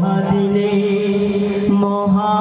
মহাদিনে মহা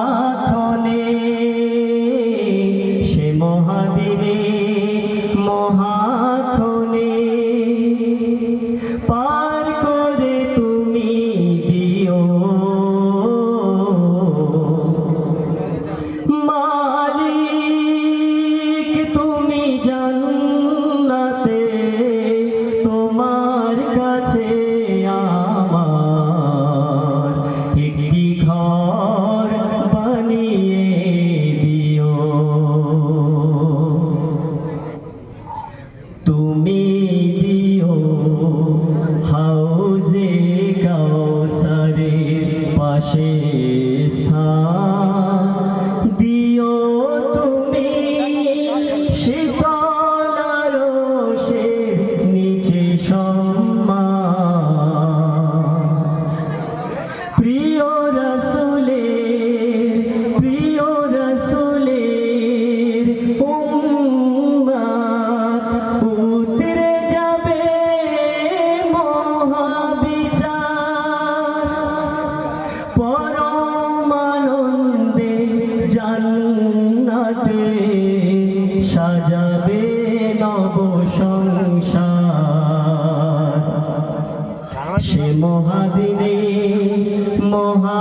সে স্থান দিও তুমি শীতল সাজাবে নব সংসার। সে মহাদিনে মহা